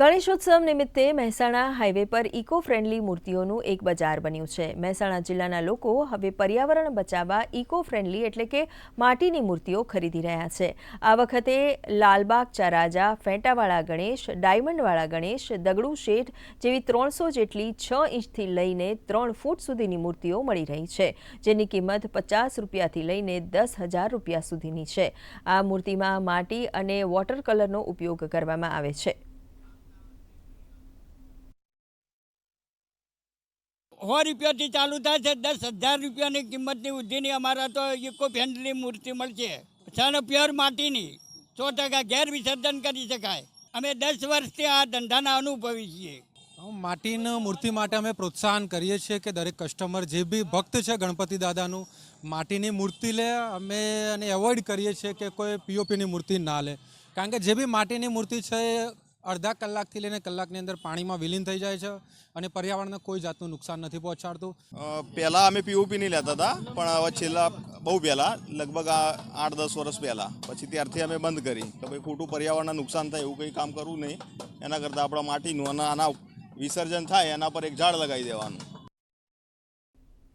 ગણેશોત્સવ નિમિત્તે મહેસાણા હાઈવે પર eco friendly મૂર્તિઓનું એક બજાર બન્યું છે. મહેસાણા જિલ્લાના લોકો હવે પર્યાવરણ બચાવવા ઇકો ફ્રેન્ડલી એટલે કે માટીની મૂર્તિઓ ખરીદી રહ્યા છે. આ વખતે લાલબાગ ચા રાજા ફેંટાવાળા ગણેશ, ડાયમંડવાળા ગણેશ, દગડુ શેઠ જેવી ત્રણસો જેટલી છ ઇંચથી લઈને ત્રણ ફૂટ સુધીની મૂર્તિઓ મળી રહી છે, જેની કિંમત પચાસ રૂપિયાથી લઈને દસ હજાર રૂપિયા સુધીની છે. આ મૂર્તિમાં માટી અને વોટર કલરનો ઉપયોગ કરવામાં આવે છે. સો રૂપિયાથી ચાલુ થાય છે, દસ હજાર રૂપિયાની કિંમતની સુધીની અમારા તો ઇકો ફ્રેન્ડલી મૂર્તિ મળશે. છે પ્યોર માટીની સો ટકા ઘેર વિસર્જન કરી શકાય. અમે દસ વર્ષથી આ ધંધાના અનુભવી છીએ. માટીની મૂર્તિ માટે અમે પ્રોત્સાહન કરીએ છીએ કે દરેક કસ્ટમર જે બી ભક્ત છે ગણપતિ દાદાનું, માટીની મૂર્તિ લે, અમે એને એવોઇડ કરીએ છીએ કે કોઈ પીઓપીની મૂર્તિ ના લે. કારણ કે જે બી માટીની મૂર્તિ છે એ અડધા કલાકથી લઈને કલાકની અંદર પાણીમાં વિલીન થઈ જાય છે અને પર્યાવરણને કોઈ જાતનું નુકસાન નથી પહોંચાડતું. પહેલાં અમે પીઓપી નહીં લેતા હતા, પણ હવે છેલ્લા બહુ પહેલાં, લગભગ આ આઠ દસ વર્ષ પહેલાં. પછી ત્યારથી અમે બંધ કરી. કે ભાઈ ખોટું પર્યાવરણને નુકસાન થાય એવું કંઈ કામ કરવું નહીં. એના કરતાં આપણા માટીનું અને આના વિસર્જન થાય, એના પર એક ઝાડ લગાવી દેવાનું.